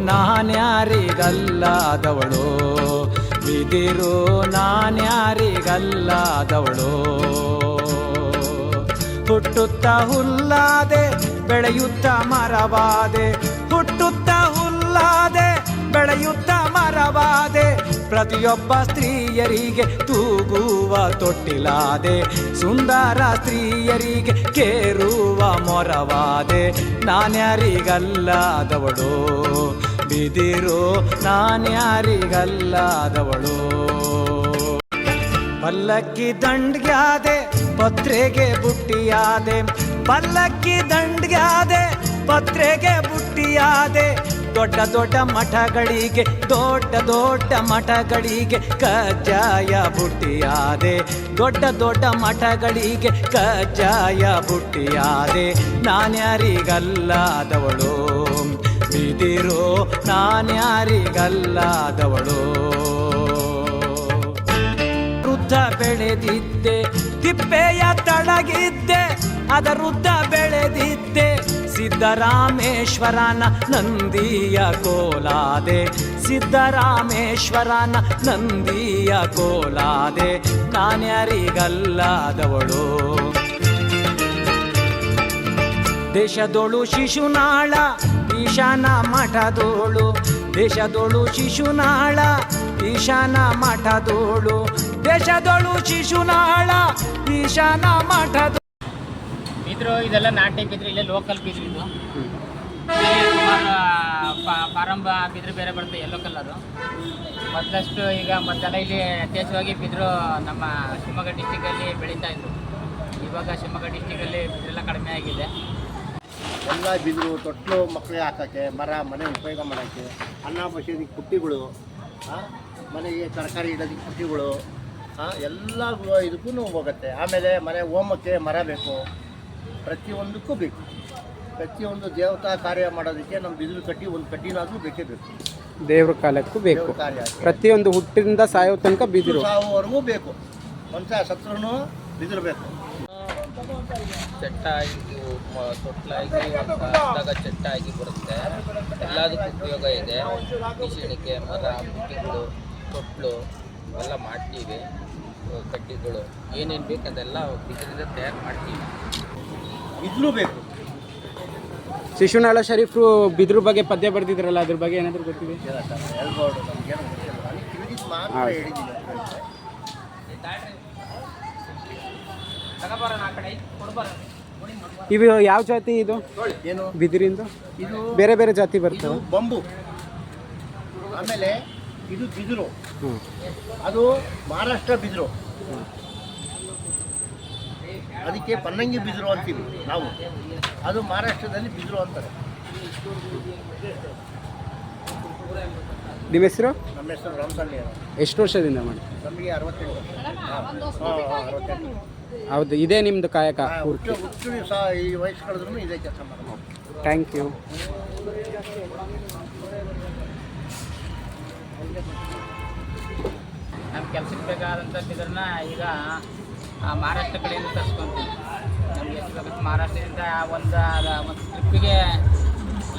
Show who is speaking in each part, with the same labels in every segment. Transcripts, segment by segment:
Speaker 1: ನಾನ್ಯಾರಿಗಲ್ಲಾದವಳು? ಬಿದಿರು ನಾನ್ಯಾರಿಗಲ್ಲಾದವಳು? ಹುಟ್ಟುತ್ತ ಹುಲ್ಲಾದೆ ಬೆಳೆಯುತ್ತ ಮರವಾದೆ ಹುಟ್ಟುತ್ತ ಹುಲ್ಲಾದೆ ಬೆಳೆಯುತ್ತ ಮರವಾದೆ, ಪ್ರತಿಯೊಬ್ಬ ಸ್ತ್ರೀಯರಿಗೆ ತೂಗುವ ತೊಟ್ಟಿಲಾದೆ, ಸುಂದರ ಸ್ತ್ರೀಯರಿಗೆ ಕೇರುವ ಮೊರವಾದೆ, ನಾನ್ಯಾರಿಗಲ್ಲಾದವಳು, ಬಿದಿರು ನಾನ್ಯಾರಿಗಲ್ಲಾದವಳು. ಪಲ್ಲಕ್ಕಿ ದಂಡ್ಗ್ಯಾದೆ, ಪತ್ರೆಗೆ ಬುಟ್ಟಿಯಾದೆ, ಪಲ್ಲಕ್ಕಿ ದಂಡ್ಗ್ಯಾದೆ, ಪತ್ರೆಗೆ ಬುಟ್ಟಿಯಾದೆ ದೊಡ್ಡ ದೊಡ್ಡ ಮಠಗಳಿಗೆ, ದೊಡ್ಡ ದೊಡ್ಡ ಮಠಗಳಿಗೆ ಕಜ್ಜಾಯ ಬುಟ್ಟಿಯಾದೆ. ದೊಡ್ಡ ದೊಡ್ಡ ಮಠಗಳಿಗೆ ಕಜ್ಜಾಯ ಬುಟ್ಟಿಯಾದೆ. ನಾನ್ಯಾರಿಗಲ್ಲಾದವಳು? ಬಿದಿರು ನಾನ್ಯಾರಿಗಲ್ಲಾದವಳು? ವೃದ್ಧ ಬೆಳೆದಿದ್ದೆ, ತಿಪ್ಪೆಯ ತಳಗಿದ್ದೆ ವೃದ್ಧ ಬೆಳೆದಿದ್ದೆ. ಸಿದ್ದರಾಮೇಶ್ವರನ ನಂದಿಯ ಕೋಲಾದೆ, ಸಿದ್ದರಾಮೇಶ್ವರನ ನಂದಿಯ ಕೋಲಾದೆ ನಾನ್ಯಾರಿಗಲ್ಲಾದವಳು ದೇಶದೊಳು ಶಿಶುನಾಳ, ಈಶಾನ ಮಠದೋಳು. ದೇಶದೊಳು ಶಿಶುನಾಳ, ಈಶಾನ ಮಠದೋಳು. ದೇಶದೊಳು ಶಿಶುನಾಳ, ಈಶಾನ ಮಠದ
Speaker 2: ಬಿದ್ರು ಇದೆಲ್ಲ ನಾಟಿ ಬಿದ್ರು ಇಲ್ಲೇ ಲೋಕಲ್ ಬಿದ್ರು ಇದು ಸುಮಾರು ಪ್ರಾರಂಭ ಬಿದ್ರು ಬೇರೆ ಬರುತ್ತೆ ಎಲ್ಲೋ ಕಲರು ಮೊದಲಷ್ಟು ಈಗ ಮೊದಲೆಲ್ಲ ಇಲ್ಲಿ ಯಥೇಚ್ಛವಾಗಿ ಬಿದ್ರು ನಮ್ಮ ಶಿವಮೊಗ್ಗ ಡಿಸ್ಟಿಕಲ್ಲಿ ಬೆಳೀತಾ ಇದ್ರು. ಇವಾಗ ಶಿವಮೊಗ್ಗ ಡಿಸ್ಟಿಕಲ್ಲಿ ಬಿದ್ರೆಲ್ಲ ಕಡಿಮೆ ಆಗಿದೆ.
Speaker 3: ಎಲ್ಲ ಬಿದಿರು ತೊಟ್ಟಲು ಮಕ್ಕಳಿಗೆ ಹಾಕೋಕ್ಕೆ, ಮರ, ಮನೆ ಉಪಯೋಗ ಮಾಡೋಕ್ಕೆ, ಅನ್ನ ಬಸಿಯೋದಕ್ಕೆ ಪುಟ್ಟಿಗಳು ಮನೆಗೆ ತರಕಾರಿ ಇಡೋದಕ್ಕೆ ಪುಟ್ಟಿಗಳು ಎಲ್ಲ ಇದಕ್ಕೂ ಹೋಗುತ್ತೆ. ಆಮೇಲೆ ಮನೆ ಹೋಮಕ್ಕೆ ಮರ ಬೇಕು. ಪ್ರತಿಯೊಂದಕ್ಕೂ ಬೇಕು. ಪ್ರತಿಯೊಂದು ದೇವತಾ ಕಾರ್ಯ ಮಾಡೋದಕ್ಕೆ ನಮ್ಮ ಬಿದಿರು ಕಟ್ಟಿ ಒಂದು ಕಡ್ಡಿನಾದರೂ ಬೇಕೇ ಬೇಕು.
Speaker 4: ದೇವ್ರ ಕಾಲಕ್ಕೂ ಬೇಕು.
Speaker 3: ದೇವ್ರ ಕಾರ್ಯ
Speaker 4: ಪ್ರತಿಯೊಂದು ಹುಟ್ಟಿನಿಂದ ಸಾಯೋ ತನಕ ಬಿದಿರು.
Speaker 3: ಸಾವುವರೆಗೂ ಬೇಕು. ಮನುಷ್ಯ ಸತ್ರೂ ಬಿದಿರು ಬೇಕು
Speaker 5: ಚಟ್ಟ ಆಗಿ ಮ- ತೊಟ್ಲಾಗಿ ಚಟ್ಟ ಆಗಿ ಬರುತ್ತೆ. ಎಲ್ಲದಕ್ಕೂ ಉಪಯೋಗ ಇದೆ. ಮಿಷಿಣಿಕೆ ಮರ ಬುಟ್ಟಿಗಳು ತೊಟ್ಲು ಎಲ್ಲ ಮಾಡ್ತೀವಿ. ಕಡ್ಡಿಗಳು. ಏನೇನು ಬೇಕು ಅದೆಲ್ಲ ಬಿದಿರಿಂದ ತಯಾರು ಮಾಡ್ತೀವಿ.
Speaker 3: ಬೇಕು.
Speaker 4: ಶಿಶುನಾಳ ಶರೀಫ್ರು ಬಿದಿರು ಬಗ್ಗೆ ಪದ್ಯ ಬರೆದಿದ್ರಲ್ಲ ಅದ್ರ ಬಗ್ಗೆ ಏನಾದರೂ ಗೊತ್ತಿದೆ? ಇವು ಯಾವ ಜಾತಿ ಇದು?
Speaker 3: ಏನು?
Speaker 4: ಬಿದಿರಿಂದು?
Speaker 3: ಇದು
Speaker 4: ಬೇರೆ ಬೇರೆ ಜಾತಿ ಬರ್ತವೆ.
Speaker 3: ಬಂಬು. ಆಮೇಲೆ ಇದು ಬಿದಿರು. ಅದು ಮಹಾರಾಷ್ಟ್ರ ಬಿದಿರು. ಅದಕ್ಕೆ ಪನ್ನಂಗಿ ಬಿದಿರು ಅಂತೀವಿ ನಾವು. ಅದು ಮಹಾರಾಷ್ಟ್ರದಲ್ಲಿ ಬಿದಿರು ಅಂತಾರೆ.
Speaker 4: ನಿಮ್ಮ ಹೆಸರು?
Speaker 3: ನಮ್ಮ ಹೆಸರು ರಾಮಸಣ್ಣಿ
Speaker 4: ಎಷ್ಟು ವರ್ಷದಿಂದ ಮಾಡಿ
Speaker 3: ನಮಗೆ ಅರವತ್ತೆಂಟು.
Speaker 4: ಹೌದು ಇದೇ ನಿಮ್ದು ಕಾಯಕ
Speaker 3: ಹುಟ್ಟು ಹುಟ್ಟು ಸಹ ಈ ವಯಸ್ಸು ಕಳೆದ್ರೂ ಇದೇ ಕೆಲಸ ಮಾಡೋದು
Speaker 4: ಥ್ಯಾಂಕ್ ಯು
Speaker 2: ನಮ್ಮ ಕೆಲಸಕ್ಕೆ ಬೇಕಾದಂಥ ಇದನ್ನ ಈಗ ಮಹಾರಾಷ್ಟ್ರ ಕಡೆಯಿಂದ ತರಿಸ್ಕೊಂತೀವಿ. ನಮ್ಗೆ ಎಷ್ಟು ಮಹಾರಾಷ್ಟ್ರದಿಂದ ಒಂದು ಒಂದು ಟ್ರಿಪ್ಪಿಗೆ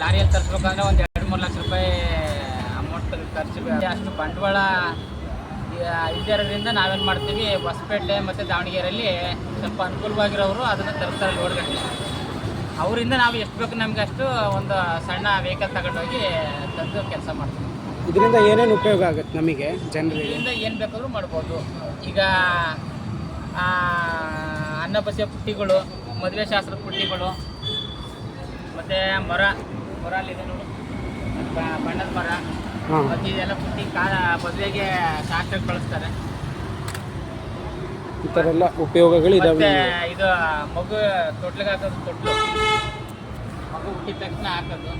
Speaker 2: ಲಾರಿಯಲ್ಲಿ ತರಿಸ್ಬೇಕಂದ್ರೆ ಒಂದು ಎರಡು ಮೂರು ಲಕ್ಷ ರೂಪಾಯಿ ಅಮೌಂಟ್ ಖರ್ಚು ಅಷ್ಟು ಬಂಡವಾಳ ಇದರಿಂದ ನಾವೇನು ಮಾಡ್ತೀವಿ ಹೊಸಪೇಟೆ ಮತ್ತು ದಾವಣಗೆರೆಯಲ್ಲಿ ಸ್ವಲ್ಪ ಅನುಕೂಲವಾಗಿರೋರು ಅದನ್ನು ತರಿಸ್ತಾರೆ ಲೋಡ್ಗಟ್ಟಲೆ ಅವರಿಂದ ನಾವು ಎಷ್ಟು ಬೇಕು ನಮಗೆ ಅಷ್ಟು ಒಂದು ಸಣ್ಣ ವೆಹಿಕಲ್ ತಗೊಂಡೋಗಿ ತಂದು ಕೆಲಸ ಮಾಡ್ತೀವಿ.
Speaker 4: ಇದರಿಂದ ಏನೇನು ಉಪಯೋಗ ಆಗುತ್ತೆ ನಮಗೆ ಜನರಿಗೆ?
Speaker 2: ಇದರಿಂದ ಏನು ಬೇಕಾದರೂ ಮಾಡ್ಬೋದು. ಈಗ ಆ, ಅನ್ನ ಬಸಿಯ ಪುಟ್ಟಿಗಳು ಮದುವೆ ಶಾಸ್ತ್ರದ ಪುಟ್ಟಿಗಳು ಮತ್ತು ಮರ ಮರ ಅಲ್ಲಿದೆ ನೋಡು ಬಣ್ಣದ ಮರ. ಮತ್ತೆ ಇದೆಲ್ಲ ಪುಟ್ಟಿ ಕಾ ಮದುವೆಗೆ ಶಾಸ್ತ್ರಕ್ಕೆ ಬಳಸ್ತಾರೆ
Speaker 4: ಈ ಥರ ಎಲ್ಲ ಉಪಯೋಗಗಳು ಇದಾವೆ
Speaker 2: ಇದು ಮಗು ತೊಟ್ಲಿಗೆ ಹಾಕೋದು ತೊಟ್ಲು. ಮಗು ಹುಟ್ಟಿದ ತಕ್ಷಣ ಹಾಕೋದು.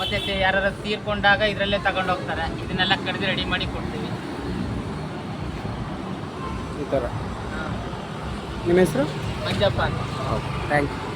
Speaker 2: ಮತ್ತೆ ಯಾರು ತೀರ್ಕೊಂಡಾಗ ಇದರಲ್ಲೇ ತಗೊಂಡೋಗ್ತಾರೆ. ಇದನ್ನೆಲ್ಲ ಕಡಿದು ರೆಡಿ ಮಾಡಿ ಕೊಡ್ತೀವಿ.
Speaker 4: ಈ ಥರ. ನಿಮ್ಮ ಹೆಸರು?
Speaker 2: Manjappa okay
Speaker 4: thank you